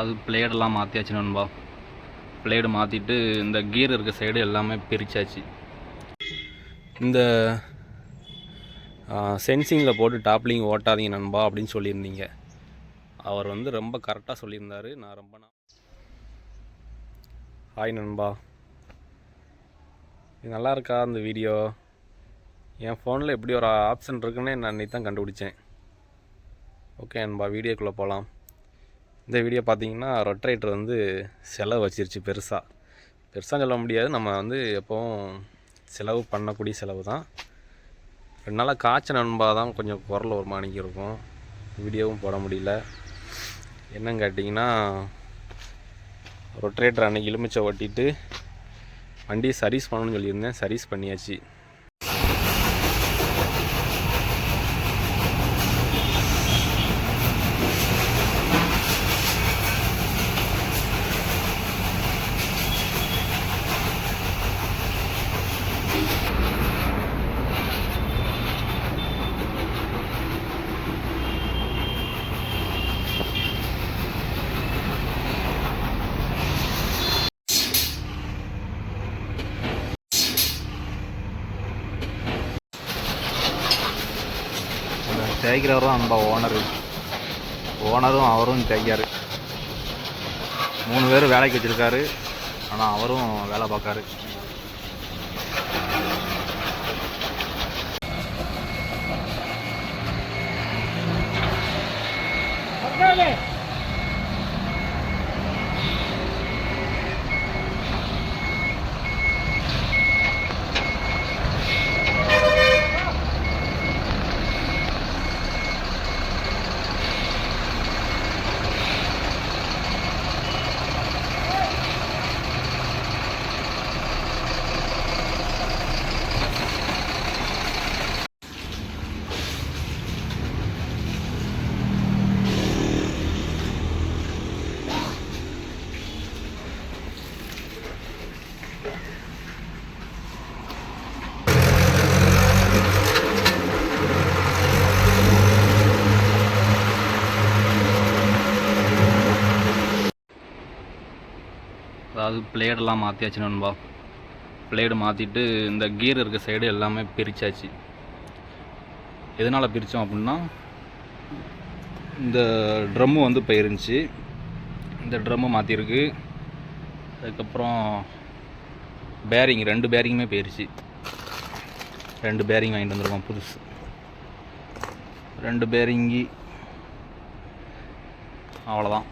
அதாவது பிளேடெல்லாம் மாற்றியாச்சு நண்பா. பிளேடு மாற்றிட்டு இந்த கீர் இருக்க சைடு எல்லாமே பிரித்தாச்சு இந்த சென்சிங்கில் போட்டு டாப்லிங் ஓட்டாதீங்க நண்பா அப்படின்னு சொல்லியிருந்தீங்க. அவர் வந்து ரொம்ப கரெக்டாக சொல்லியிருந்தாரு. நான் ரொம்ப ஹாய் நண்பா. இது நல்லா இருக்கா அந்த வீடியோ என் ஃபோனில் எப்படி ஒரு ஆப்ஷன் இருக்குன்னு நான் அன்றைக்கி தான் கண்டுபிடிச்சேன். ஓகே நண்பா வீடியோக்குள்ளே போகலாம் இந்த வீடியோ பார்த்தீங்கன்னா ரொட்ரேட்டர் வந்து செலவு வச்சிருச்சு பெருசாக பெருசாக சொல்ல முடியாது. நம்ம வந்து எப்போவும் செலவு பண்ணக்கூடிய செலவு தான். ரெண்டு நாளாக காய்ச்ச நண்பா தான் கொஞ்சம் குரல் ஒரு மாணிக்கு இருக்கும். வீடியோவும் போட முடியல. என்னன்னு கேட்டிங்கன்னா ரொட்ரேட்டர் அன்றைக்கி எலுமிச்சை ஒட்டிட்டு வண்டியை சர்வீஸ் பண்ணணும்னு சொல்லியிருந்தேன். சர்வீஸ் பண்ணியாச்சு. தேய்க்கிறவரும் அன்பா ஓனரு ஓனரும் அவரும் தேய்க்காரு மூணு பேர் வேலைக்கு வச்சுருக்காரு. ஆனால் அவரும் வேலை பார்க்காரு. அது பிளேடெல்லாம் மாற்றியாச்சு நண்பா. பிளேடு மாற்றிட்டு இந்த கீர் இருக்க சைடு எல்லாமே பிரித்தாச்சு எதனால் பிரித்தோம் அப்படின்னா இந்த ட்ரம்மு வந்து போயிருந்துச்சு. இந்த ட்ரம்மு மாற்றிருக்கு அதுக்கப்புறம் பேரிங் ரெண்டு பேரிங்குமே போயிருச்சு. ரெண்டு பேரிங் வாங்கிட்டு வந்துருக்கோம் புதுசு. ரெண்டு பேரிங்கி அவ்வளோதான்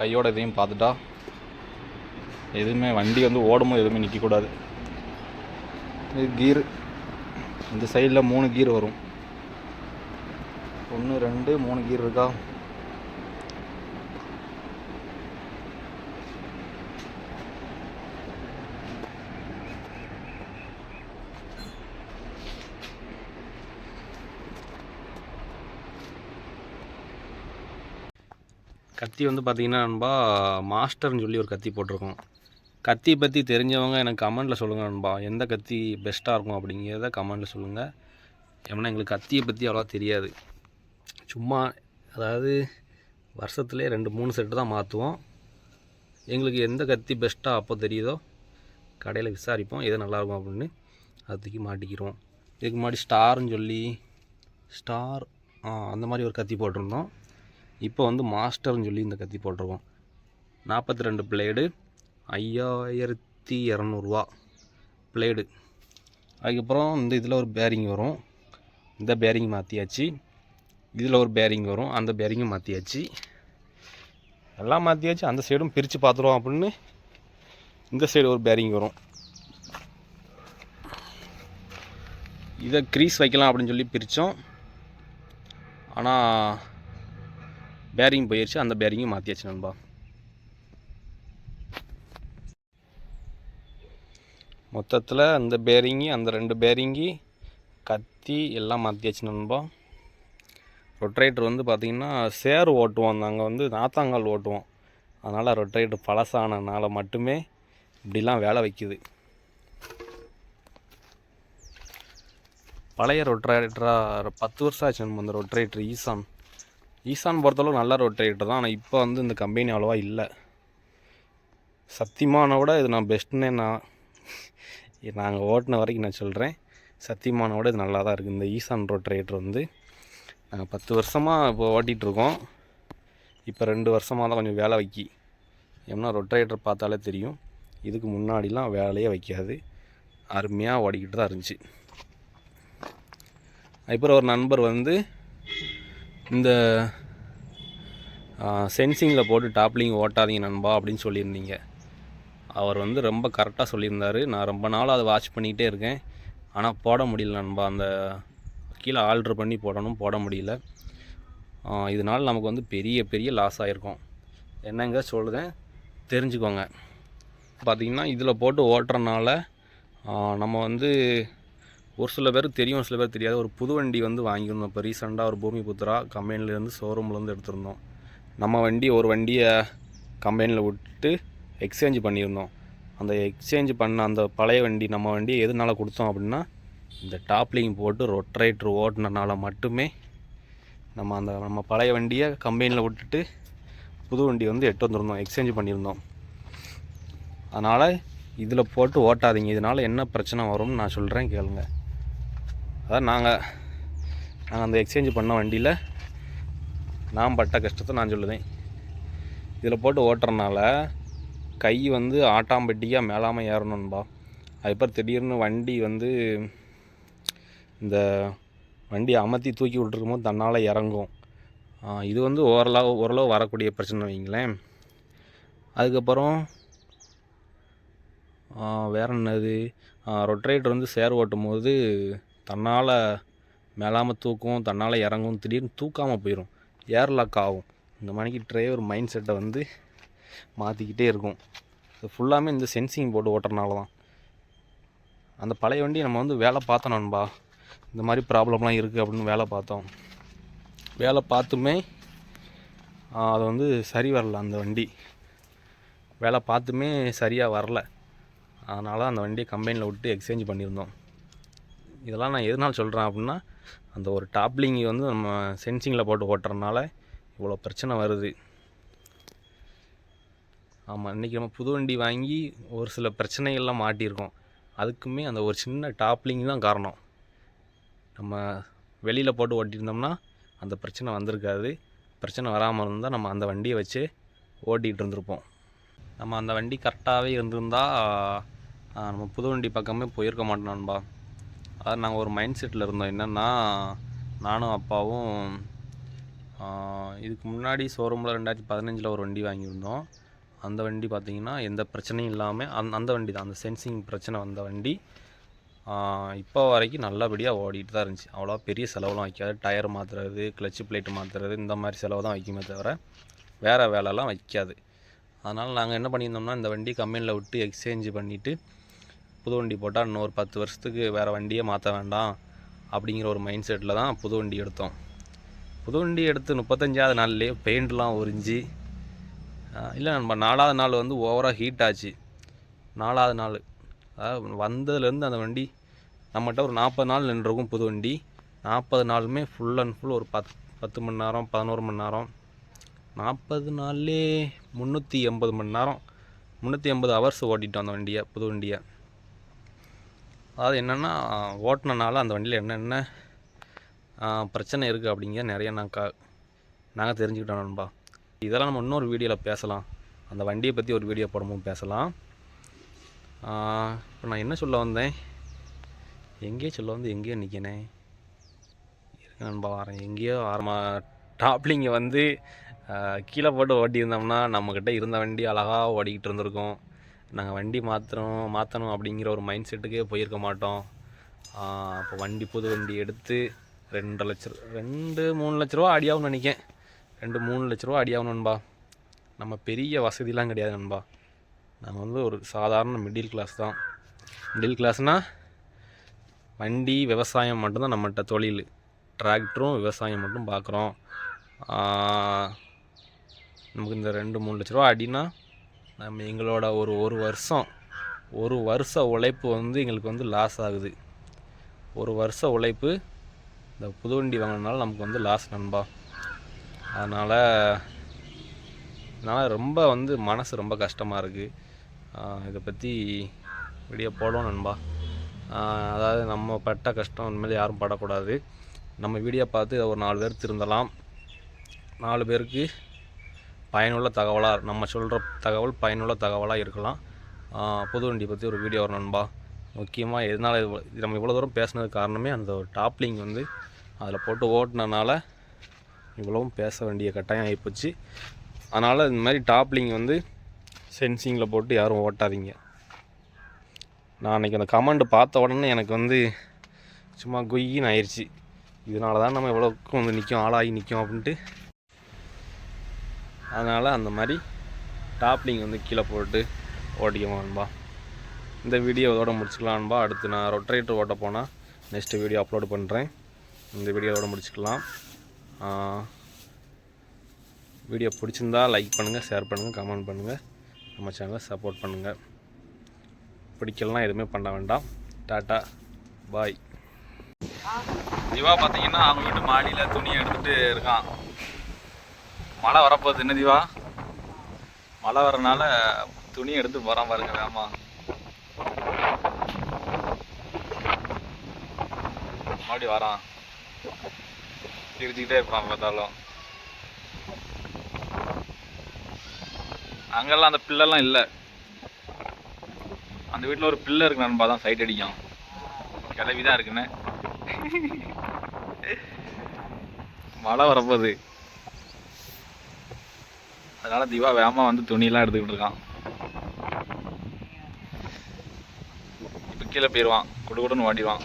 கையோட இதையும் பார்த்துட்டா எதுவுமே வண்டி வந்து ஓடும்போது எதுவுமே நிற்கக்கூடாது இது கீர். இந்த சைடில் மூணு கீர் வரும். ஒன்று ரெண்டு மூணு கீர் இருக்கா? கத்தி வந்து பார்த்தீங்கன்னா நண்பா மாஸ்டர்னு சொல்லி ஒரு கத்தி போட்டிருக்கோம். கத்தி பற்றி தெரிஞ்சவங்க எனக்கு கமெண்ட்டில் சொல்லுங்கள் நண்பா. எந்த கத்தி பெஸ்ட்டாக இருக்கும் அப்படிங்கிறத கமெண்ட்டில் சொல்லுங்கள் ஏன்னா எங்களுக்கு கத்தியை பற்றி அவ்வளோவா தெரியாது. சும்மா அதாவது வருஷத்துலேயே ரெண்டு மூணு செட்டு தான் மாற்றுவோம் எங்களுக்கு எந்த கத்தி பெஸ்ட்டாக அப்போ தெரியுதோ கடையில் விசாரிப்போம் எது நல்லாயிருக்கும் அப்படின்னு. அதுக்கு மாட்டிக்கிறோம். இதுக்கு முன்னாடி ஸ்டார்னு சொல்லி ஸ்டார் ஆ அந்த மாதிரி ஒரு கத்தி போட்டிருந்தோம். இப்போ வந்து மாஸ்டர்னு சொல்லி இந்த கத்தி போட்டிருக்கோம். நாற்பத்தி ரெண்டு பிளேடு ஐயாயிரத்தி இரநூறுவா. பிளேடு அதுக்கப்புறம் இந்த இதில் ஒரு பேரிங் வரும். இந்த பேரிங் மாற்றியாச்சு இதில் ஒரு பேரிங் வரும். அந்த பேரிங்கும் மாற்றியாச்சு எல்லாம் மாற்றியாச்சு அந்த சைடும் பிரித்து பார்த்துருவோம் அப்படின்னு இந்த சைடு ஒரு பேரிங் வரும். இதை க்ரீஸ் வைக்கலாம் அப்படின்னு சொல்லி பிரித்தோம். ஆனால் பேரிங் போயிடுச்சு அந்த பேரிங்கும் மாற்றியாச்சு நண்பா. மொத்தத்தில் அந்த பேரிங்கி அந்த ரெண்டு பேரிங்கி கத்தி எல்லாம் மாற்றியாச்சு நண்பா. ரொட்ரேட்டர் வந்து பார்த்திங்கன்னா சேர் ஓட்டுவோம். நாங்கள் வந்து நாத்தாங்கால் ஓட்டுவோம். அதனால் ரொட்ரேட்டர் பழசானனால மட்டுமே இப்படிலாம் வேலை வைக்குது. பழைய ரொட்ரேட்டராக பத்து வருஷம் ஆச்சு நம்ம அந்த ரொட்ரேட்டர் ஈசான். ஈசான் பொறுத்தளவு நல்ல ரொட்ரேட்டர் தான். ஆனால் இப்போ வந்து இந்த கம்பெனி அவ்வளோவா இல்லை. சத்தியமானை விட இது நான் பெஸ்ட்டுன்னே நான் நாங்கள் ஓட்டின வரைக்கும் நான் சொல்கிறேன் சத்தியமானோட இது நல்லா தான் இருக்குது இந்த ஈசான் ரொட்டேட்டர் வந்து நாங்கள் பத்து வருஷமாக இப்போ ஓட்டிகிட்ருக்கோம் இப்போ ரெண்டு வருஷமாக தான் கொஞ்சம் வேலை வைக்கி. ஏன்னா ரொட்ரேட்டர் பார்த்தாலே தெரியும். இதுக்கு முன்னாடிலாம் வேலையே வைக்காது. அருமையாக ஓடிக்கிட்டு தான் இருந்துச்சு. அப்புறம் ஒரு நண்பர் வந்து இந்த சென்சிங்கில் போட்டு டாப்லிங் ஓட்டாதீங்க நண்பா அப்படின்னு சொல்லியிருந்தீங்க. அவர் வந்து ரொம்ப கரெக்டாக சொல்லியிருந்தார். நான் ரொம்ப நாள் அதை வாட்ச் பண்ணிக்கிட்டே இருக்கேன். ஆனால் போட முடியல. நண்பா அந்த கீழே ஆல்ட்ரு பண்ணி போடணும். போட முடியல. இதனால் நமக்கு வந்து பெரிய பெரிய லாஸ் ஆகிருக்கும் என்னங்க சொல்கிறேன் தெரிஞ்சுக்கோங்க. பார்த்திங்கன்னா இதில் போட்டு ஓட்டுறனால நம்ம வந்து ஒரு சில பேர் தெரியும் ஒரு சில பேர் தெரியாது. ஒரு புது வண்டி வந்து வாங்கியிருந்தோம். இப்போ ரீசெண்டாக ஒரு பூமி புத்திரா கம்பெனிலேருந்து ஷோரூம்லேருந்து எடுத்திருந்தோம். நம்ம வண்டி ஒரு வண்டியை கம்பெனியில் விட்டு எக்ஸ்சேஞ்ச் பண்ணியிருந்தோம். அந்த எக்ஸ்சேஞ்ச் பண்ண அந்த பழைய வண்டி நம்ம வண்டி எதனால கொடுத்தோம் அப்படின்னா இந்த டாப்லிங் போட்டு ரொட்ரேட்ரு ஓட்டுனனால மட்டுமே நம்ம அந்த நம்ம பழைய வண்டியை கம்பெனியில் விட்டுட்டு புது வண்டி வந்து எட்டு வந்திருந்தோம். எக்ஸ்சேஞ்ச் பண்ணியிருந்தோம். அதனால் இதில் போட்டு ஓட்டாதீங்க. இதனால் என்ன பிரச்சனை வரும்னு நான் சொல்கிறேன் கேளுங்க. அதான் நாங்கள் நாங்கள் அந்த எக்ஸ்சேஞ்ச் பண்ண வண்டியில் நான் பட்ட கஷ்டத்தை நான் சொல்லுதேன். இதில் போட்டு ஓட்டுறனால கை வந்து ஆட்டாம்பட்டியாக மேலாமல் ஏறணும்பா. அதுக்கப்புறம் திடீர்னு வண்டி வந்து இந்த வண்டி அமர்த்தி தூக்கி விட்டுருக்கும் போது தன்னால் இறங்கும். இது வந்து ஓரளவு ஓரளவு வரக்கூடிய பிரச்சனை வைங்களேன். அதுக்கப்புறம் வேற என்னது? ரொட்ரேட்டர் வந்து சேர் ஓட்டும் போது தன்னால் மேலாமல் தூக்கும் தன்னால் இறங்கும் திடீர்னு தூக்காமல் போயிடும் ஏர்லாக் ஆகும். இந்த மணிக்கு டிரைவர் மைண்ட் செட்டை வந்து மாற்றிக்கிட்டே இருக்கும். இது ஃபுல்லாமே இந்த சென்சிங் போட்டு ஓட்டுறனால தான். அந்த பழைய வண்டி நம்ம வந்து வேலை பார்த்தோம் நண்பா. இந்த மாதிரி ப்ராப்ளம்லாம் இருக்குது அப்படின்னு வேலை பார்த்தோம். வேலை பார்த்துமே அது வந்து சரி வரல அந்த வண்டி. வேலை பார்த்துமே சரியாக வரல. அதனால் அந்த வண்டியை கம்பெனியில் விட்டு எக்ஸ்சேஞ்ச் பண்ணியிருந்தோம். இதெல்லாம் நான் எதனால் சொல்கிறேன் அப்படின்னா அந்த ஒரு டாப்லிங்கி வந்து நம்ம சென்சிங்கில் போட்டு ஓட்டுறதுனால இவ்வளோ பிரச்சனை வருது. ஆமாம் இன்றைக்கி நம்ம புது வண்டி வாங்கி ஒரு சில பிரச்சனைகள்லாம் மாட்டியிருக்கோம். அதுக்குமே அந்த ஒரு சின்ன டாப்லிங் தான் காரணம். நம்ம வெளியில் போட்டு ஓட்டியிருந்தோம்னா அந்த பிரச்சனை வந்திருக்காது. பிரச்சனை வராமல் இருந்தால் நம்ம அந்த வண்டியை வச்சு ஓட்டிகிட்டு இருந்திருப்போம். நம்ம அந்த வண்டி கரெக்டாகவே இருந்திருந்தால் நம்ம புது வண்டி பக்கமே போயிருக்க மாட்டோம் நண்பா. அதாவது நாங்கள் ஒரு மைண்ட் செட்டில் இருந்தோம். என்னென்னா நானும் அப்பாவும் இதுக்கு முன்னாடி ஷோரூமில் ரெண்டாயிரத்தி பதினஞ்சில் ஒரு வண்டி வாங்கியிருந்தோம். அந்த வண்டி பார்த்திங்கன்னா எந்த பிரச்சனையும் இல்லாமல் அந்த அந்த வண்டி தான். அந்த சென்சிங் பிரச்சனை வந்த வண்டி இப்போ வரைக்கும் நல்லபடியாக ஓடிட்டு தான் இருந்துச்சு. அவ்வளோ பெரிய செலவுலாம் வைக்காது. டயர் மாற்றுறது கிளச்சு பிளேட்டு மாற்றுறது இந்த மாதிரி செலவு தான் வைக்குமே தவிர வேறு வேலைலாம் வைக்காது. அதனால் நாங்கள் என்ன பண்ணியிருந்தோம்னா இந்த வண்டி கம்பெனியில் விட்டு எக்ஸ்சேஞ்ச் பண்ணிவிட்டு புது வண்டி போட்டால் இன்னொரு பத்து வருஷத்துக்கு வேறு வண்டியே மாற்ற வேண்டாம் அப்படிங்கிற ஒரு மைண்ட் செட்டில் தான் புது வண்டி எடுத்தோம். புது வண்டி எடுத்து முப்பத்தஞ்சாவது நாள்லேயே பெயிண்ட்லாம் உறிஞ்சி இல்லை நம்ம நாலாவது நாள் வந்து ஓவராக ஹீட் ஆச்சு. நாலாவது நாள். அதாவது வந்ததுலேருந்து அந்த வண்டி நம்மகிட்ட ஒரு நாற்பது நாள் நின்றுருக்கும் புது வண்டி. நாற்பது நாளுமே ஃபுல் அண்ட் ஃபுல் ஒரு பத் பத்து மணி நேரம் பதினோரு மணி நேரம். நாற்பது நாள்லே முந்நூற்றி எண்பது மணி நேரம். முந்நூற்றி எண்பது ஹவர்ஸ் ஓட்டிட்டோம் அந்த வண்டியை புது வண்டியை. அதாவது என்னென்னா ஓட்டினனால அந்த வண்டியில் என்னென்ன பிரச்சனை இருக்குது அப்படிங்கிற நிறைய நான் கா நாங்கள் தெரிஞ்சுக்கிட்டோம் நண்பா. இதெல்லாம் நம்ம இன்னொரு வீடியோவில் பேசலாம். அந்த வண்டியை பற்றி ஒரு வீடியோ போடும்போது பேசலாம். இப்போ நான் என்ன சொல்ல வந்தேன்? எங்கேயோ சொல்ல வந்து எங்கேயோ நிற்கினேன் இருக்க நண்பா வரேன் எங்கேயோ ஆரம்ப டாப்லிங்கை வந்து கீழே போட்டு ஓட்டியிருந்தோம்னா நம்மக்கிட்ட இருந்த வண்டி அழகாக ஓடிக்கிட்டு இருந்திருக்கோம். நாங்கள் வண்டி மாற்றணும் மாற்றணும் அப்படிங்கிற ஒரு மைண்ட் செட்டுக்கே போயிருக்க மாட்டோம். அப்போ வண்டி புது வண்டி எடுத்து ரெண்டு லட்ச ரூ- ரெண்டு மூணு லட்ச ரூபா அடியாகும்னு நினைக்கேன் ரெண்டு மூணு லட்ச ரூபா அடியாகும் நண்பா. நம்ம பெரிய வசதிலாம் கிடையாது நண்பா. நம்ம வந்து ஒரு சாதாரண மிடில் கிளாஸ் தான். மிடில் கிளாஸ்னால் வண்டி விவசாயம் மட்டும்தான் நம்மகிட்ட தொழில். டிராக்டரும் விவசாயம் மட்டும் பார்க்குறோம் நமக்கு இந்த ரெண்டு மூணு லட்ச ரூபா அடினா நம்ம எங்களோட ஒரு ஒரு வருஷம் ஒரு வருஷ உழைப்பு வந்து எங்களுக்கு வந்து லாஸ் ஆகுது. ஒரு வருஷ உழைப்பு இந்த புது வண்டி வாங்கினால நமக்கு வந்து லாஸ் நண்பா. அதனால் அதனால் ரொம்ப வந்து மனசு ரொம்ப கஷ்டமாக இருக்குது இதை பற்றி வீடியோ போடணும் நண்பா. அதாவது நம்ம பட்ட கஷ்டம் இனிமேல் யாரும் படக்கூடாது. நம்ம வீடியோ பார்த்து ஒரு நாலு பேர் திருந்தலாம். நாலு பேருக்கு பயனுள்ள தகவலாக நம்ம சொல்கிற தகவல் பயனுள்ள தகவலாக இருக்கலாம். புது வண்டி பற்றி ஒரு வீடியோ வரும் நண்பா. முக்கியமாக எதனால் இது நம்ம இவ்வளோ தூரம் பேசுனது காரணமே அந்த ஒரு டாப்லிங் வந்து அதில் போட்டு ஓட்டுனனால இவ்வளவும் பேச வேண்டிய கட்டாயம் ஆகிப்போச்சு. அதனால் இந்த மாதிரி டாப்லிங் வந்து சென்சிங்கில் போட்டு யாரும் ஓட்டாதீங்க. நான் அன்றைக்கி அந்த கமெண்ட் பார்த்த உடனே எனக்கு வந்து சும்மா குய்யின்னு ஆயிடுச்சு இதனால தான் நம்ம இவ்வளோக்கும் வந்து நிற்கும் ஆளாகி நிற்கும் அப்படின்ட்டு. அதனால் அந்த மாதிரி டாப்லிங் வந்து கீழே போட்டு ஓட்டிக்குவோம் இந்த வீடியோ இதோட முடிச்சுக்கலான்பா அடுத்து நான் ரொட்டரேட்டர் ஓட்ட போனால் நெக்ஸ்ட் வீடியோ அப்லோட் பண்ணுறேன் இந்த வீடியோ இதோட முடிச்சுக்கலாம். வீடியோ பிடிச்சிருந்தா லைக் பண்ணுங்கள் ஷேர் பண்ணுங்கள் கமெண்ட் பண்ணுங்கள் நம்ம சேனலை சப்போர்ட் பண்ணுங்கள் பிடிக்கலனா எதுவுமே பண்ண வேண்டாம். டாட்டா பாய் திவா பார்த்தீங்கன்னா அவங்க வீட்டு மாடியில் துணி எடுத்துகிட்டு இருக்கான். மழை வரப்போகுது. என்ன திவா? மழை வரனால துணி எடுத்து போகிறான் பாருங்க வேமா மறுபடி வரான். சிரிச்சுக்கிட்டே இருப்பான் பார்த்தாலும். அங்கெல்லாம் அந்த பிள்ளைலாம் இல்லை. அந்த வீட்டில் ஒரு பிள்ளை இருக்கு நண்பா தான் சைட் அடிக்கும். கிளவி தான் இருக்குன்னு. மழை வரப்போகுது. அதனால திவா வேகமாக வந்து துணியெல்லாம் எடுத்துக்கிட்டு இருக்கான். இப்போ கீழே போயிடுவான் குடு குடுன்னு ஓடிடுவான்